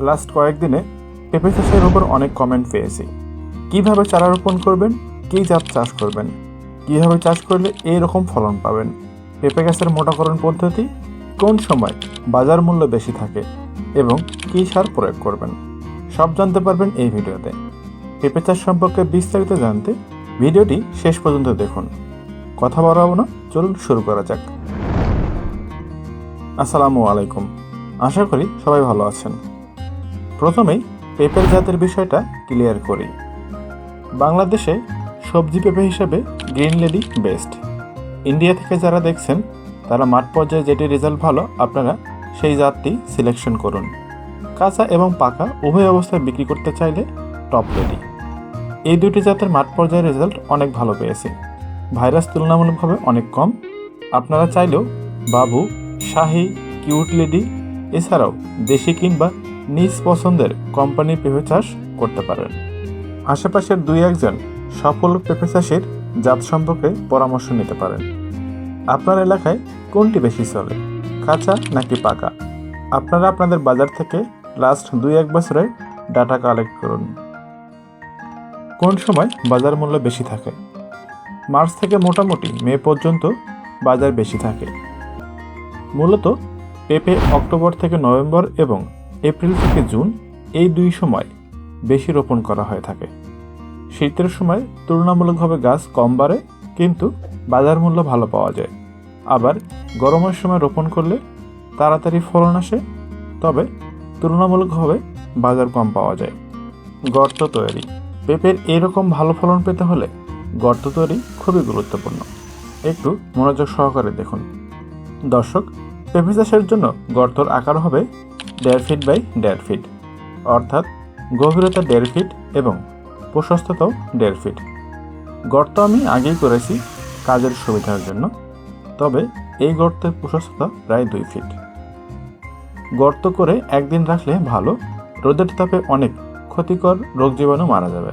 Last কয়েকদিনে পেঁপে চাষের উপর অনেক কমেন্ট পেয়েছি। কীভাবে চারা রোপণ করবেন? কী জাত চাষ করবেন? কীভাবে চাষ করলে এই রকম ফলন পাবেন? পেঁপে গাছের মোটাকরণ পদ্ধতি কোন সময় বাজার মূল্য বেশি থাকে এবং কী সার প্রয়োগ করবেন? সব জানতে পারবেন এই ভিডিওতে। পেঁপে চাষ সম্পর্কে বিস্তারিত জানতে ভিডিওটি শেষ পর্যন্ত দেখুন। কথা বাড়াবো না, চলুন শুরু করা যাক। আসসালামু আলাইকুম। আশা করি সবাই ভালো আছেন। প্রথমেই পেঁপের জাতের বিষয়টা ক্লিয়ার করি। বাংলাদেশে সবজি পেঁপে হিসেবে গ্রিন লেডি বেস্ট। ইন্ডিয়া থেকে যারা দেখছেন, তারা মাঠ পর্যায়ে যেটি রেজাল্ট ভালো, আপনারা সেই জাতটি সিলেকশন করুন। কাঁচা এবং পাকা উভয় অবস্থায় বিক্রি করতে চাইলে টপ লেডি। এই দুটি জাতের মাঠ পর্যায়ের রেজাল্ট অনেক ভালো পেয়েছে। ভাইরাস তুলনামূলকভাবে অনেক কম। আপনারা চাইলেও বাবু, শাহি, কিউট লেডি, এছাড়াও দেশি কিংবা নিজ পছন্দের কোম্পানির পেঁপে চাষ করতে পারেন। আশেপাশের দুই একজন সফল পেঁপে চাষের জাত সম্পর্কে পরামর্শ নিতে পারেন। আপনার এলাকায় কোনটি বেশি চলে, কাঁচা নাকি পাকা? আপনারা আপনাদের বাজার থেকে লাস্ট দুই এক বছরের ডাটা কালেক্ট করুন। কোন সময় বাজার মূল্য বেশি থাকে? মার্চ থেকে মোটামুটি মে পর্যন্ত বাজার বেশি থাকে। মূলত পেঁপে অক্টোবর থেকে নভেম্বর এবং এপ্রিল থেকে জুন এই দুই সময় বেশি রোপণ করা হয়ে থাকে। শীতের সময় তুলনামূলকভাবে গাছ কম বাড়ে, কিন্তু বাজার মূল্য ভালো পাওয়া যায়। আবার গরমের সময় রোপণ করলে তাড়াতাড়ি ফলন আসে, তবে তুলনামূলকভাবে বাজার কম পাওয়া যায়। গর্ত তৈরি। পেঁপের এরকম ভালো ফলন পেতে হলে গর্ত তৈরি খুবই গুরুত্বপূর্ণ। একটু মনোযোগ সহকারে দেখুন। দর্শক, পেঁপে চাষের জন্য গর্তর আকার হবে দেড় ফিট বাই দেড় ফিট। অর্থাৎ গভীরতা দেড় ফিট এবং প্রশস্ততাও দেড় ফিট। গর্ত আমি আগেই করেছি কাজের সুবিধার জন্য, তবে এই গর্তের প্রশস্ততা প্রায় দুই ফিট। গর্ত করে একদিন রাখলে ভালো, রোদের তাপে অনেক ক্ষতিকর রোগ জীবাণু মারা যাবে।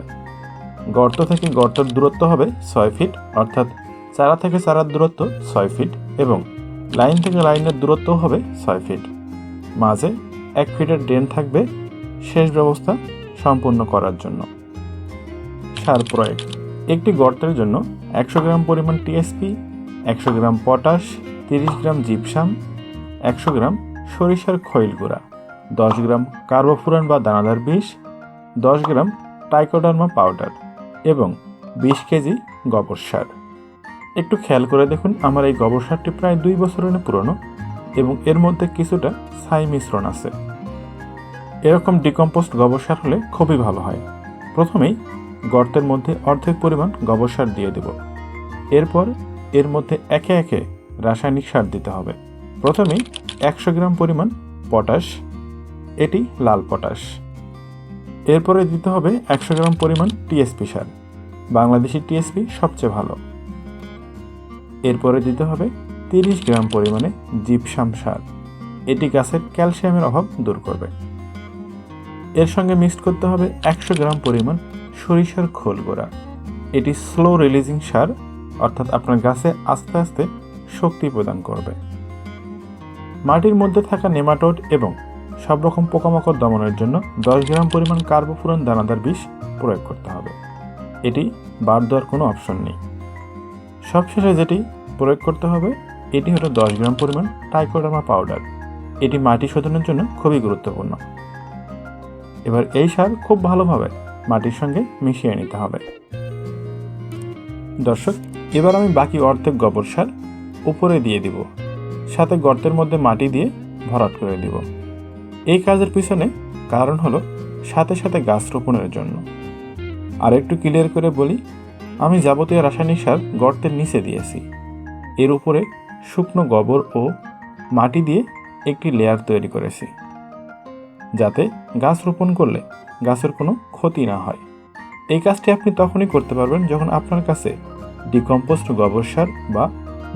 গর্ত থেকে গর্তের দূরত্ব হবে ছয় ফিট, অর্থাৎ চারা থেকে চারার দূরত্ব ছয় ফিট এবং লাইন থেকে লাইনের দূরত্ব হবে ছয় ফিট। মাঝে এক ফিটের ড্রেন থাকবে শেষ ব্যবস্থা সম্পূর্ণ করার জন্য। সার প্রয়োগ। একটি গর্তের জন্য একশো গ্রাম পরিমাণ টিএসপি একশো গ্রাম পটাশ, তিরিশ গ্রাম জিপসাম, একশো গ্রাম সরিষার খৈল গুঁড়া, দশ গ্রাম কার্বোফুরান বা দানাদার বিষ, দশ গ্রাম টাইকোডার্মা পাউডার এবং বিশ কেজি গোবর সার। একটু খেয়াল করে দেখুন, আমার এই গোবর সারটি প্রায় দুই বছরের পুরনো। এবং এর মধ্যে কিছুটা ছাই মিশ্রণ আছে। এরকম ডিকম্পোস্ট গোবর সার হলে খুবই ভালো হয়। প্রথমেই গর্তের মধ্যে অর্ধেক পরিমাণ গোবর সার দিয়ে দেব। এরপর এর মধ্যে একে একে রাসায়নিক সার দিতে হবে। প্রথমেই একশো গ্রাম পরিমাণ পটাশ, এটি লাল পটাশ। এরপরে দিতে হবে একশো গ্রাম পরিমাণ টিএসপি সার। বাংলাদেশি টিএসপি সবচেয়ে ভালো। এরপরে দিতে হবে তিরিশ গ্রাম পরিমাণে জিপসাম সার। এটি গাছের ক্যালসিয়ামের অভাব দূর করবে। এর সঙ্গে মিক্সড করতে হবে একশো গ্রাম পরিমাণ সরিষার খোল গোড়া। এটি স্লো রিলিজিং সার, অর্থাৎ আপনার গাছে আস্তে আস্তে শক্তি প্রদান করবে। মাটির মধ্যে থাকা নেমাটোড এবং সব রকম পোকামাকড় দমনের জন্য দশ গ্রাম পরিমাণ কার্বোফুরন দানাদার বিষ প্রয়োগ করতে হবে। এটি বাদ দেওয়ার কোনো অপশন নেই। সবশেষে যেটি প্রয়োগ করতে হবে এটি হলো দশ গ্রাম পরিমাণ টাইকোডার্মা পাউডার। এটি মাটি শোধনের জন্য খুবই গুরুত্বপূর্ণ। এবার এই সার খুব ভালোভাবে মাটির সঙ্গে মিশিয়ে নিতে হবে। দর্শক, এবার আমি বাকি অর্ধেক গোবর সার উপরে দিয়ে দিব। সাথে গর্তের মধ্যে মাটি দিয়ে ভরাট করে দিব। এই কাজের পিছনে কারণ হলো সাথে সাথে গাছ রোপণের জন্য। আর একটু ক্লিয়ার করে বলি, আমি যাবতীয় রাসায়নিক সার গর্তের নিচে দিয়েছি। এর উপরে শুকনো গোবর ও মাটি দিয়ে একটি লেয়ার তৈরি করেছি, যাতে গাছ রোপণ করলে গাছের কোনো ক্ষতি না হয়। এই কাজটি আপনি তখনই করতে পারবেন যখন আপনার কাছে ডিকম্পোস্ট গোবর সার বা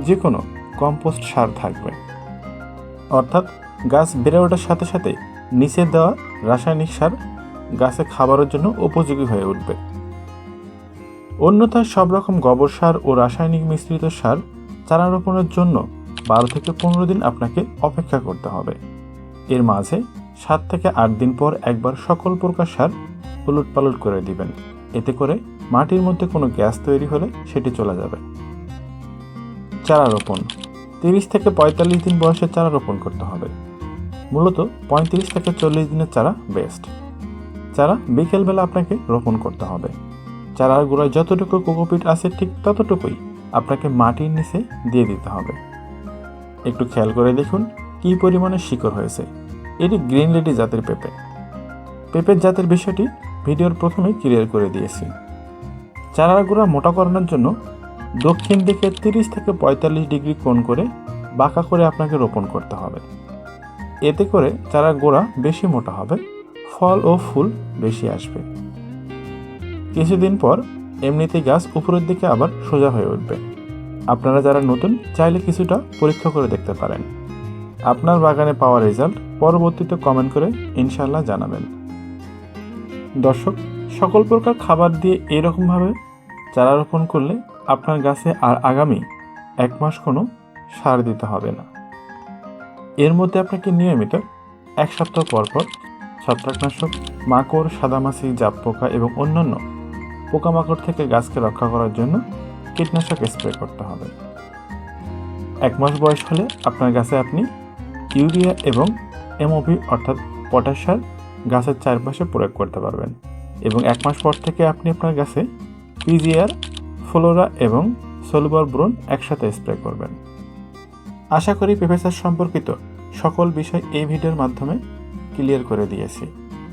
যে কোনো কম্পোস্ট সার থাকবে। অর্থাৎ গাছ বেড়ে ওঠার সাথে সাথে নিচে দেওয়া রাসায়নিক সার গাছে খাবারের জন্য উপযোগী হয়ে উঠবে। অন্যথায় সব রকম গোবর সার ও রাসায়নিক মিশ্রিত সার চারা রোপণের জন্য বারো থেকে পনেরো দিন আপনাকে অপেক্ষা করতে হবে। এর মাঝে সাত থেকে আট দিন পর একবার সকল প্রকার সার উলট পালট করে দিবেন। এতে করে মাটির মধ্যে কোনো গ্যাস তৈরি হলে সেটি চলে যাবে। চারা রোপণ তিরিশ থেকে পঁয়তাল্লিশ দিন বয়সে চারা রোপণ করতে হবে। মূলত পঁয়ত্রিশ থেকে চল্লিশ দিনের চারা বেস্ট চারা বিকেলবেলা আপনাকে রোপণ করতে হবে। চারার গোড়ায় যতটুকু কোকোপিট আছে ঠিক ততটুকুই আপনাকে মাটির নিচে দিয়ে দিতে হবে। একটু খেয়াল করে দেখুন কি পরিমাণে শিকড় হয়েছে। এটি গ্রিন লেডি জাতের পেঁপে। পেঁপের জাতের বিষয়টি ভিডিওর প্রথমে ক্লিয়ার করে দিয়েছি। চারার গোড়া মোটা করানোর জন্য দক্ষিণ দিকে তিরিশ থেকে পঁয়তাল্লিশ ডিগ্রি কোণ করে বাঁকা করে আপনাকে রোপণ করতে হবে। এতে করে চারা গোড়া বেশি মোটা হবে, ফল ও ফুল বেশি আসবে। কিছুদিন পর এমনিতেই গাছ উপরের দিকে আবার সোজা হয়ে উঠবে। আপনারা যারা নতুন, চাইলে কিছুটা পরীক্ষা করে দেখতে পারেন। আপনার বাগানে পাওয়া রেজাল্ট পরবর্তীতে কমেন্ট করে ইনশাল্লাহ জানাবেন। দর্শক, সকল প্রকার খাবার দিয়ে এরকমভাবে চারা রোপণ করলে আপনার গাছে আর আগামী এক মাস কোনো সার দিতে হবে না। এর মধ্যে আপনাকে নিয়মিত এক সপ্তাহ পর পর ছত্রাকনাশক, মাকড়, সাদামাছি জাপ পোকা এবং অন্যান্য পোকামাকড় থেকে গাছকে রক্ষা করার জন্য কীটনাশক স্প্রে করতে হবে। এক মাস বয়স হলে আপনার গাছে আপনি ইউরিয়া এবং এমওভি অর্থাৎ পটাশ সার গাছের চারপাশে প্রয়োগ করতে পারবেন এবং এক মাস পর থেকে আপনি আপনার গাছে পিজিআর, ফ্লোরা এবং সোলবার ব্রোন একসাথে স্প্রে করবেন। আশা করি পেঁপে চাষ সম্পর্কিত সকল বিষয় এই ভিডিওর মাধ্যমে ক্লিয়ার করে দিয়েছি।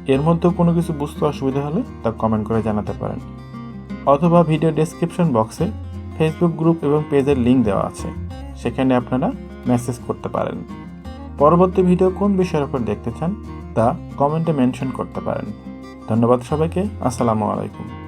এর মধ্যেও কোনো কিছু বুঝতে অসুবিধা হলে তা কমেন্ট করে জানাতে পারেন। অথবা ভিডিও ডেসক্রিপশন বক্সে ফেসবুক গ্রুপ এবং পেজের লিঙ্ক দেওয়া আছে। সেখানে আপনারা মেসেজ করতে পারেন। পরবর্তী ভিডিও কোন বিষয়ের উপর দেখতে চান তা কমেন্টে মেনশন করতে পারেন। ধন্যবাদ সবাইকে। আসসালামু আলাইকুম।